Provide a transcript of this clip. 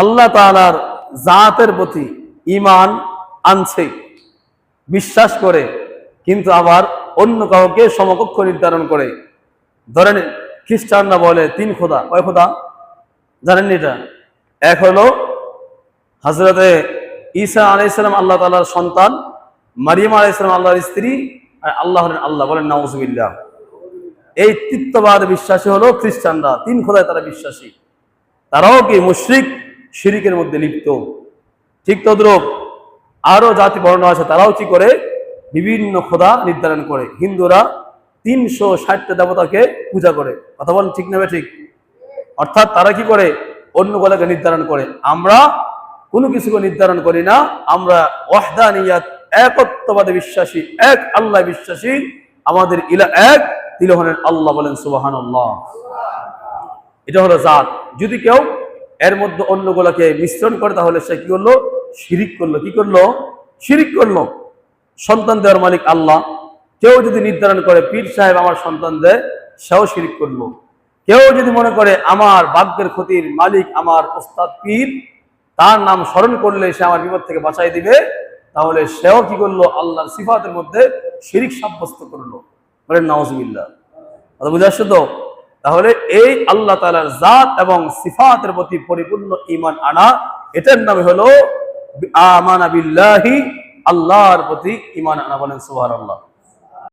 আল্লাহ তাআলার জাতের প্রতি ইমান আনছে, বিশ্বাস করে, কিন্তু আবার অন্য কাউকে সমকক্ষ নির্ধারণ করে। ধরেন খ্রিস্টানরা বলে, তিন খোদা। কয় খোদা? জানেন এটা? এক হলো হজরতে ঈসা আলাইসালাম আল্লাহ তালার সন্তান, মারিয়াম আলাইসালাম আল্লাহর স্ত্রী, আর আল্লাহ আল্লাহ, বলেন নাউজুবিল্লাহ এই তৃত্ববাদ বিশ্বাসী হলো খ্রিস্টানরা, তিন খোদায় তারা বিশ্বাসী। তারাও কি মুশরিক? শিরিকের মধ্যে লিপ্ত। ঠিক তদ্রুপ আরও জাতি বর্ণ আছে, তারাও কি করে? বিভিন্ন খোদা নির্ধারণ করে। হিন্দুরা তিনশো ষাটটা দেবতাকে পূজা করে। কথা বলেন ঠিক নেবে ঠিক অর্থাৎ তারা কি করে? অন্য গোলাকে নির্ধারণ করে। আমরা কোনো কিছুকে নির্ধারণ করি না। আমরা ওয়াহদানিয়াত, একত্ববাদে বিশ্বাসী, এক আল্লাহ বিশ্বাসী। আমাদের ইলা এক তিল হলেন আল্লাহ বলেন সুবাহান এটা হলো জাত। যদি কেউ এর মধ্যে অন্য গোলাকে মিশ্রণ করে, তাহলে সে কি করল? শিরিক করল। কি করল? শিরিক করল। সন্তান দেওয়ার মালিক আল্লাহ। কেউ যদি নির্ধারণ করে, পীর সাহেব আমার সন্তান দেয়, সেও শিরিক করল। কেউ যদি মনে করে, আমার ভাগ্যের ক্ষতির মালিক আমার ওস্তাদ পীর, তার নাম স্মরণ করলে সে আমার বিপদ থেকে বাঁচাই দিবে, তাহলে সেও কি করল? আল্লাহর সিফাতের মধ্যে শিরিক সাব্যস্ত করল। বলেন কথা বুঝে আসছো তো? তাহলে এই আল্লাহ তালার জাত এবং সিফাতের প্রতি পরিপূর্ণ ইমান আনা, এটার নামে হলো আমানা আল্লাহর প্রতি ইমান আনা বলেন সুবহানাল্লাহ।